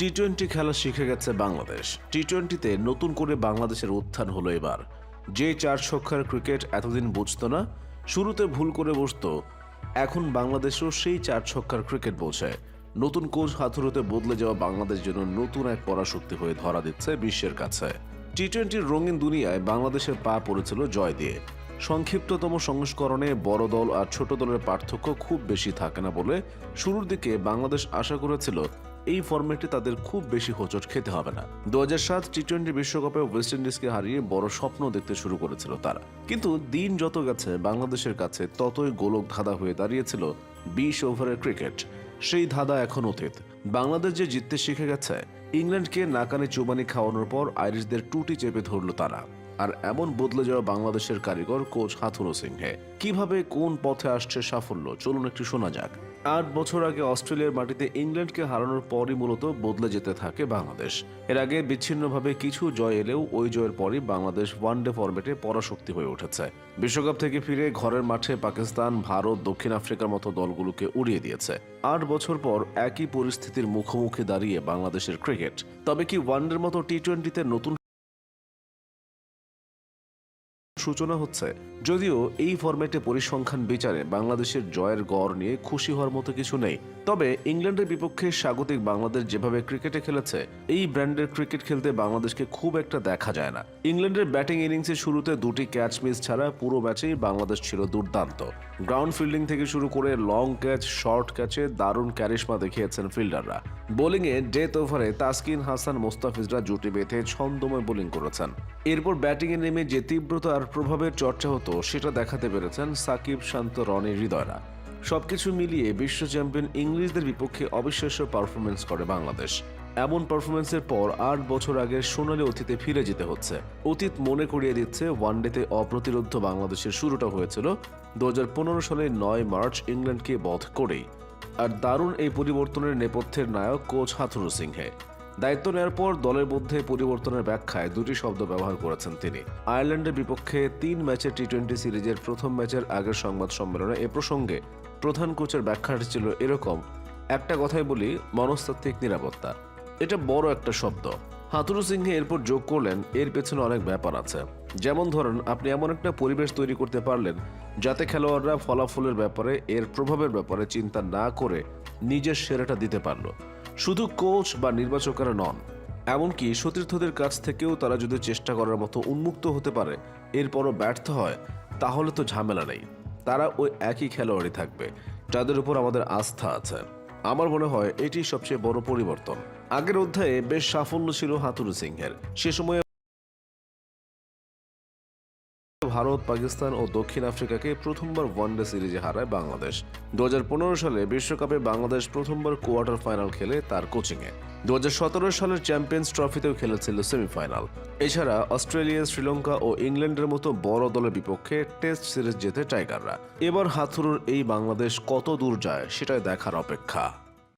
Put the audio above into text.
T twenty খেলা শিখে গেছে বাংলাদেশ। টি টোয়েন্টিতে নতুন করে বাংলাদেশের উত্থান হলো এবার। যে চার ছক্কার ক্রিকেট এতদিন বুঝতো না, শুরুতে ভুল করে বসতো। এখন বাংলাদেশও সেই চার ছক্কার ক্রিকেট বোঝে নতুন কোচ হাতুড়িতে বদলে যাওয়া বাংলাদেশ যেন নতুন এক পরাশক্তি হয়ে ধরা দিচ্ছে বিশ্বের কাছে। টি টোয়েন্টির রঙিন দুনিয়ায় বাংলাদেশের পা পড়েছিল জয় দিয়ে। সংক্ষিপ্ততম সংস্করণে বড় দল আর ছোট দলের পার্থক্য খুব বেশি থাকে না বলে শুরুর দিকে বাংলাদেশ আশা করেছিল এই ফরম্যাটে তাদের খুব বেশি হোঁচট খেতে হবে না। দু সাত টি টোয়েন্টি বিশ্বকাপে ওয়েস্ট ইন্ডিজকে হারিয়ে বড় স্বপ্ন দেখতে শুরু করেছিল তারা। কিন্তু দিন যত গেছে, বাংলাদেশের কাছে ততই গোলক ধাঁধা হয়ে দাঁড়িয়েছিল বিশ ওভারের ক্রিকেট। সেই ধাঁধা এখন অতীত। বাংলাদেশ যে জিততে শিখে গেছে, ইংল্যান্ডকে নাকানে চুবানি খাওয়ানোর পর আইরিশদের টুটি চেপে ধরল তারা। আর এমন বদলে যাওয়া বাংলাদেশের কারিগর কোচ হাথুরু সিংহে। কীভাবে কোন পথে আসছে সাফল্য, চলুন একটু শোনা যাক। আট বছর আগে অস্ট্রেলিয়ার মাটিতে ইংল্যান্ডকে হারানোর পরই মূলত বদলে যেতে থাকে বাংলাদেশ। এর আগে বিচ্ছিন্নভাবে কিছু জয় এলেও ওই জয়ের পরই বাংলাদেশ ওয়ানডে ফরম্যাটে পরাশক্তি হয়ে উঠেছে। বিশ্বকাপ থেকে ফিরে ঘরের মাঠে পাকিস্তান, ভারত, দক্ষিণ আফ্রিকার মতো দলগুলোকে উড়িয়ে দিয়েছে। আট বছর পর একই পরিস্থিতির মুখোমুখি দাঁড়িয়ে বাংলাদেশের ক্রিকেট। তবে কি ওয়ানডের মতো টি টোয়েন্টিতে নতুন সূচনা হচ্ছে। যদিও এই ফরম্যাটে পরিসংখ্যান বিচারে বাংলাদেশের জয়ের গড় নিয়ে খুশি হওয়ার মতো কিছু নেই। তবে ইংল্যান্ডের বিপক্ষে স্বাগতিক বাংলাদেশ যেভাবে ক্রিকেটে খেলেছে, এই ব্র্যান্ডের ক্রিকেট খেলতে বাংলাদেশকে খুব একটা দেখা যায় না। ইংল্যান্ডের ব্যাটিং ইনিংসের শুরুতে দুটি ক্যাচ মিস ছাড়া পুরো ম্যাচেই বাংলাদেশ ছিল দুর্দান্ত। গ্রাউন্ড ফিল্ডিং থেকে শুরু করে লং ক্যাচ, শর্ট ক্যাচে দারুণ ক্যারিশমা দেখিয়েছেন ফিল্ডাররা। বোলিংয়ে ডেথ ওভারে তাসকিন হাসান, মোস্তাফিজরা জুটি বেঁধে ছন্দময় বোলিং করেছেন। এরপর ব্যাটিংয়ে নেমে যে তীব্রতা আর প্রভাবের চর্চা হতো, সেটা দেখাতে পেরেছেন সাকিব, শান্ত, রনি, হৃদয়রা। সবকিছু মিলিয়ে বিশ্ব চ্যাম্পিয়ন ইংলিশদের বিপক্ষে অবিশ্বাস্য পারফরমেন্স করে বাংলাদেশ। এমন পারফরমেন্সের পর আট বছর আগে সোনালী অতীতে ফিরে যেতে হচ্ছে। অতীত মনে করিয়ে দিচ্ছে ওয়ানডেতে অপ্রতিরোধ বাংলাদেশের শুরুটা হয়েছিল দু হাজার পনেরো সালের নয় মার্চ ইংল্যান্ডকে বধ করেই। আর দারুণ এই পরিবর্তনের নেপথ্যের নায়ক কোচ হাথুরু সিংহে। দায়িত্ব নেওয়ার পর দলের মধ্যে পরিবর্তনের ব্যাখ্যায় দুটি শব্দ ব্যবহার করেছেন তিনি। আয়ারল্যান্ডের বিপক্ষে তিন ম্যাচের টি টোয়েন্টি সিরিজের প্রথম ম্যাচের আগের সংবাদ সম্মেলনে এ প্রসঙ্গে প্রধান কোচের ব্যাখ্যাটি ছিল এরকম, একটা কথাই বলি, মনস্তাত্ত্বিক নিরাপত্তা। এটা বড় একটা শব্দ। হাতুরু সিংহে এরপর যোগ করলেন, এর পেছনে অনেক ব্যাপার আছে। যেমন ধরেন, আপনি এমন একটা পরিবেশ তৈরি করতে পারলেন যাতে খেলোয়াড়রা ফলাফলের ব্যাপারে, এর প্রভাবের ব্যাপারে চিন্তা না করে নিজের সেরাটা দিতে পারল। শুধু কোচ বা নির্বাচকেরা নন, এমনকি সতীর্থদের কাছ থেকেও তারা যদি চেষ্টা করার মতো উন্মুক্ত হতে পারে, এরপরও ব্যর্থ হয়, তাহলে তো ঝামেলা নেই। তারা ওই একই খেলোয়াড়ই থাকবে, যাদের উপর আমাদের আস্থা আছে। আমার মনে হয় এটি সবচেয়ে বড় পরিবর্তন। আগের অধ্যায়ে বেশ সাফল্য ছিল হাতুরু সিংহের। সে সময়ে ভারত, পাকিস্তান ও দক্ষিণ আফ্রিকাকে প্রথমবার ওয়ানডে সিরিজে হারায় বাংলাদেশ। দু হাজার পনেরো সালে বিশ্বকাপে বাংলাদেশ প্রথমবার কোয়ার্টার ফাইনাল খেলে তার কোচিংয়ে দু সতেরো সালের চ্যাম্পিয়ন্স ট্রফিতেও খেলেছিল সেমিফাইনাল এছাড়া অস্ট্রেলিয়া, শ্রীলঙ্কা ও ইংল্যান্ডের মতো বড় দলের বিপক্ষে টেস্ট সিরিজ জেতে টাইগাররা এবার হাথুরুর এই বাংলাদেশ কত দূর যায়, সেটাই দেখার অপেক্ষা।